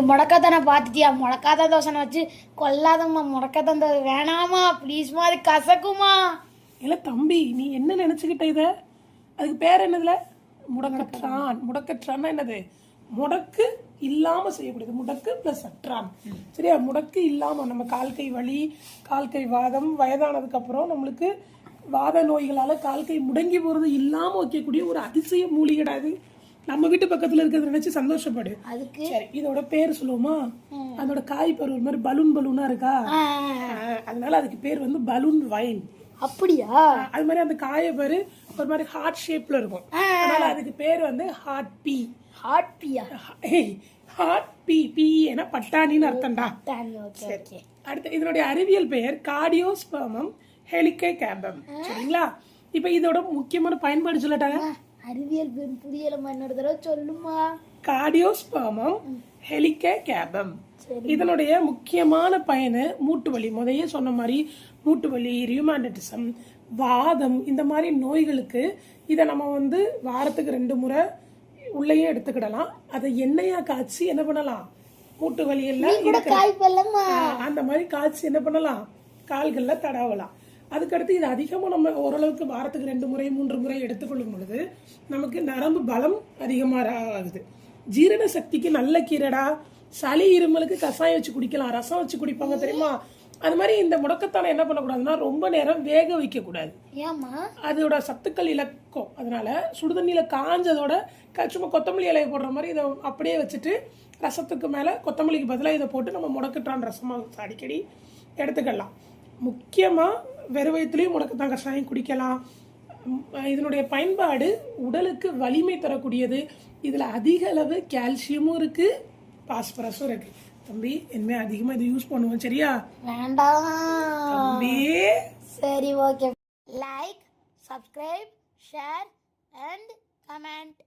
முடக்காத்தானே பார்த்துட்டியா? முடக்காத தோசனை வச்சு கொல்லாதம்மா முடக்காதான் தோசை. வேணாமா ப்ளீஸ்மா அது கசக்குமா? இல்ல தம்பி நீ என்ன நினைச்சுக்கிட்ட இத? அதுக்கு பேர் என்னதுல? முடக்கற்றான். முடக்கற்றான்னா என்னது? முடக்கு இல்லாம செய்யக்கூடியது. முடக்கு பிளஸ் அற்றான். சரியா? முடக்கு இல்லாம நம்ம கால் கை வலி கால் கை வாதம் வயதானதுக்கு அப்புறம் நம்மளுக்கு வாத நோய்களால கால் கை முடங்கி போறது இல்லாம வைக்கக்கூடிய ஒரு அதிசய மூலிகைடா இது. நம்ம வீட்டு பக்கத்துல இருக்கிறத நினைச்சு சந்தோஷப்படு. அதுக்கு? சரி இதோட பேர் சொல்லுவோமா? அதோட காய் பருவ மாதிரி பலூன் பலூனா இருக்கா? அதனால அதுக்கு பேர் வந்து பலூன் வைன். அப்படியா? அது மாதிரி அந்த காய பேரு ஒரு மாதிரி ஹார்ட் ஷேப்ல இருக்கும். அதனால அதுக்கு பேர் வந்து ஹார்ட் பீ ஹாட் பியா ஹார்ட் பீ பீ என பட்டாணின்னு அர்த்தம்டா. ஓகே அடுத்து இதனுடைய அறிவியல் பெயர் கார்டியோஸ்பர்மம் ஹெலிகை கேம்பம். சரிங்களா? இப்போ இதோட முக்கியமான பயன்பாடு சொல்லட்டாங்க. அறிவியல் பெண் புரியலம்மா. இன்னொரு தடவை சொல்லுமா கார்டியோஸ்பர்மம் ஹெலிகே கேபம். இதனுடைய முக்கியமான பயனு மூட்டு வலி முதைய சொன்ன மாதிரி மூட்டு வலி ரியூமாட்டிசம் வாதம் இந்த மாதிரி நோய்களுக்கு இதை நம்ம வந்து வாரத்துக்கு ரெண்டு முறை உள்ளேயே எடுத்துக்கிடலாம். அதை எண்ணெயா காய்ச்சி என்ன பண்ணலாம்? மூட்டு வலி எல்லாம் அந்த மாதிரி காய்ச்சி என்ன பண்ணலாம்? கால்கள்ல தடவலாம். அதுக்கடுத்து இது அதிகமாக நம்ம ஓரளவுக்கு வாரத்துக்கு ரெண்டு முறை மூன்று முறை எடுத்துக்கொள்ளும் பொழுது நமக்கு நரம்பு பலம் அதிகமாக ஆகுது ஜீரண சக்திக்கு நல்ல கீரைடா சளி இருமலுக்கு கஷாயம் வச்சு குடிக்கலாம் ரசம் வச்சு குடிப்பாங்க தெரியுமா? அது மாதிரி இந்த முடக்கத்தானை என்ன பண்ணக்கூடாதுன்னா ரொம்ப நேரம் வேக வைக்கக்கூடாது. அதோட சத்துக்கள் இழக்கும். அதனால சுடுதண்ணியில காஞ்சதோட சும்மா கொத்தமல்லி இலையை போடுற மாதிரி இதை அப்படியே வச்சுட்டு ரசத்துக்கு மேலே கொத்தமல்லிக்கு பதிலாக இதை போட்டு நம்ம முடக்கட்டான் ரசமாக அடிக்கடி எடுத்துக்கலாம். முக்கியமாக வெறும் வயிற்றுலையும் முடக்கத்தான் கஷாயம் குடிக்கலாம். இதனுடைய பயன்பாடு உடலுக்கு வலிமை தரக்கூடியது. இதில் அதிக அளவு கால்சியமும் இருக்குது பாஸ்பரஸும் இருக்குது தம்பி இனிமேல் அதிகமாக இதை யூஸ் பண்ணுவோம் சரியா? வேண்டாம். சரி okay like subscribe share and comment